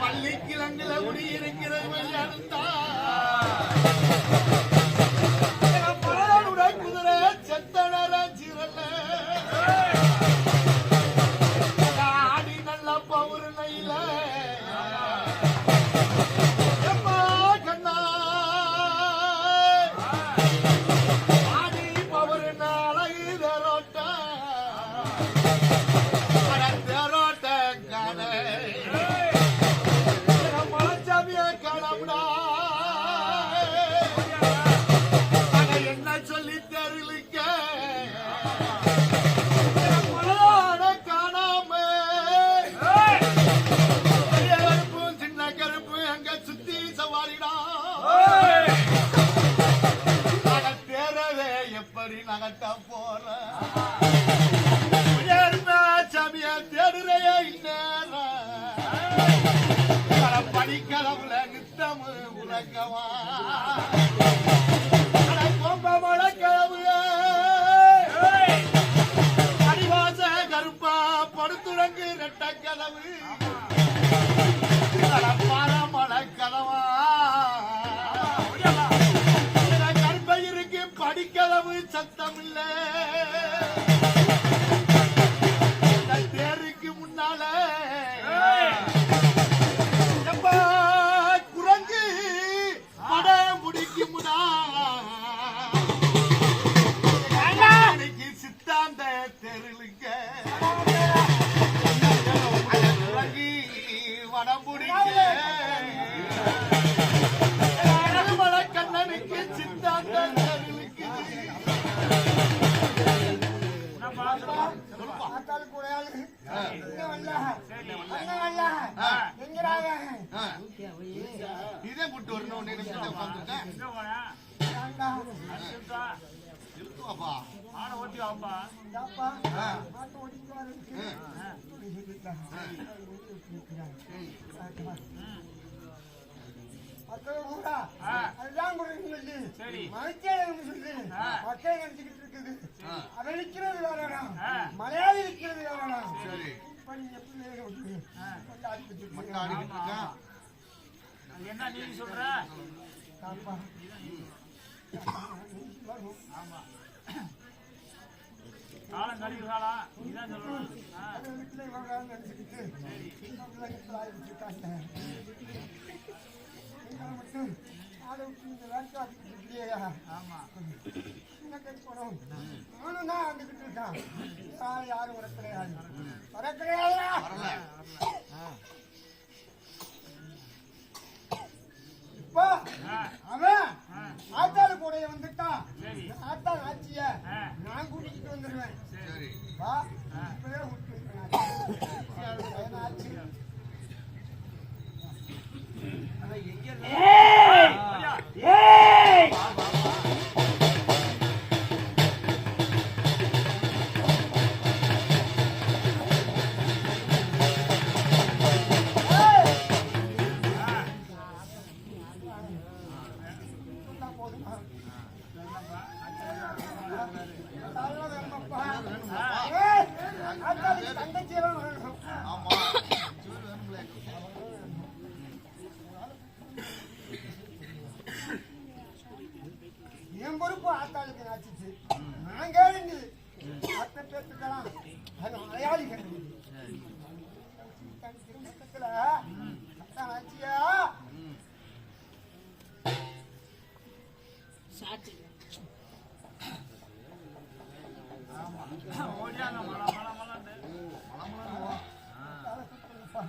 வள்ளிக்கிழங்குல குடியிருக்கிறது அங்க சுத்தி சவாரிடா. தேரவே எப்படி நகட்ட போற? சாமிய தேடுறைய இந்நேரம் படிக்கலவுல நித்தம் உலகவா? அடிவாச கருப்பா படுத்துறங்கு ரெட்ட கதவு கருப்பையிருக்கு படிக்கதவு சத்தம் இல்ல தேருக்கு முன்னால குரங்கு பட முடிக்குமுடா அன்னைக்கு சித்தாந்த தெருளுங்க குரங்கி வடம் ஆத்தாள் கூடையாளு. இங்க வரல. அங்க வரல. எங்கடாங்க? இதே கூட்டு வரணும் ஒன்னு நிமிஷத்தை உட்காந்துருக்கேன் ஏன்டா? இருக்குவாப்பா இந்தாப்பா. ஆட்டோ ஓட்டிட்டு வரதுக்கு. மக்கள் பூரா, அதுதான் குறைன்னு சொல்லி, மனுஷன் சொல்லி, மக்கள் நினைச்சுக்கிட்டு இருக்குது. அவன் நிக்கிறது வேறடா. மலையாளி நிக்கிறது வேறடா. சரி. இப்ப நீ எப்படி என்ன நீ சொல்ற? தாப்பா. காலம் கழிவு காலம் நீதான் சொல்லணும் நினைச்சுக்கிட்டு, மட்டும் ஆளை விட்டு இந்த வேலைக்கு என்ன கை போடும்? நானும் தான் இருக்கான். யாரும் யாரும் வர கிடையாது. வர கிடையாதுடா. இப்போ அவன் கூடைய வந்துட்டான் சரி ஆத்தாள் நான் கூட்டிக்கிட்டு வந்துடுவேன் வா 哎。மற்ற பேத்துக்கலாம் அது திருமணத்துல அத்தான் ஆச்சியா ஓடியாங்க மழை மழை மழைன்னு தலை சுத்தணும்ப்பா.